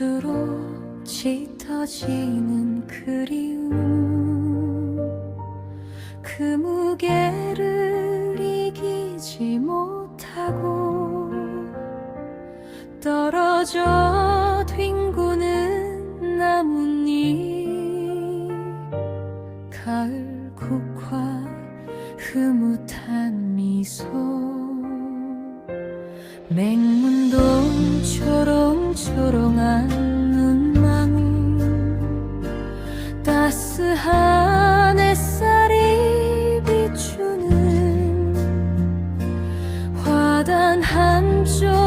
갈수록 짙어지는 그리움. 그 무게를 이기지 못하고 떨어져 뒹구는 나뭇잎. 가을 국화 흐뭇한 미소. 맹문동처럼 초롱한 눈망울 따스한 햇살이 비추는 화단 한쪽